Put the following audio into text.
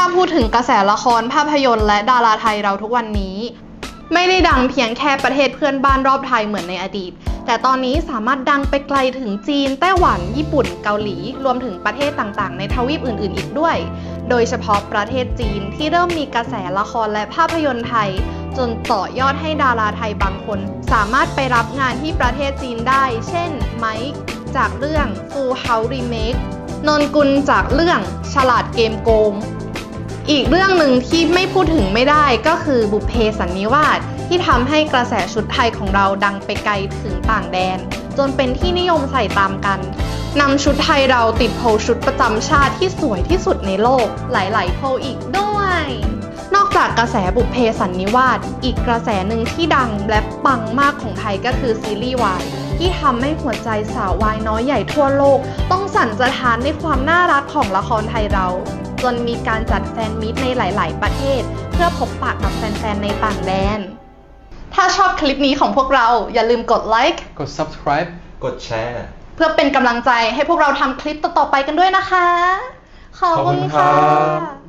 ถ้าพูดถึงกระแสละครภาพยนตร์และดาราไทยเราทุกวันนี้ ไม่ได้ดังเพียงแค่ประเทศเพื่อนบ้านรอบไทยเหมือนในอดีต แต่ตอนนี้สามารถดังไปไกลถึงจีน ไต้หวัน ญี่ปุ่น เกาหลี รวมถึงประเทศต่างๆ ในทวีปอื่น ๆ อีกด้วย โดยเฉพาะประเทศจีนที่เริ่มมีกระแสละครและภาพยนตร์ไทย จนต่อยอดให้ดาราไทยบางคน สามารถไปรับงานที่ประเทศจีนได้ เช่น ไมค์จากเรื่อง Full House Remake นนกุลจากเรื่องฉลาดเกมโกง อีกเรื่องหนึ่งที่ไม่พูดถึงไม่ได้ก็คือบุพเพสันนิวาสที่ทำให้กระแสชุดไทยของเราดังไปไกลถึงต่างแดน จนเป็นที่นิยมใส่ตามกันนำชุดไทยเราติดโพลชุดประจำชาติที่สวยที่สุดในโลกหลาย ๆ โพลอีกด้วย นอกจากกระแสบุพเพสันนิวาสอีกกระแสหนึ่งที่ดังและปังมากของไทยก็คือซีรีส์วายที่ทำให้หัวใจสาววายน้อยใหญ่ทั่วโลก ต้องสั่นสะท้านในความน่ารักของละครไทยเรา จนมีการจัดแฟนมิตในหลาย ๆ ประเทศ เพื่อพบปะกับแฟน ๆ ในต่างแดน ถ้าชอบคลิปนี้ของพวกเราอย่าลืมกดไลค์ กด subscribe กดแชร์ เพื่อเป็นกำลังใจให้พวกเราทำคลิปต่อ ๆ ไปกันด้วยนะคะ ขอบคุณขอบคุณครัค่ะ บ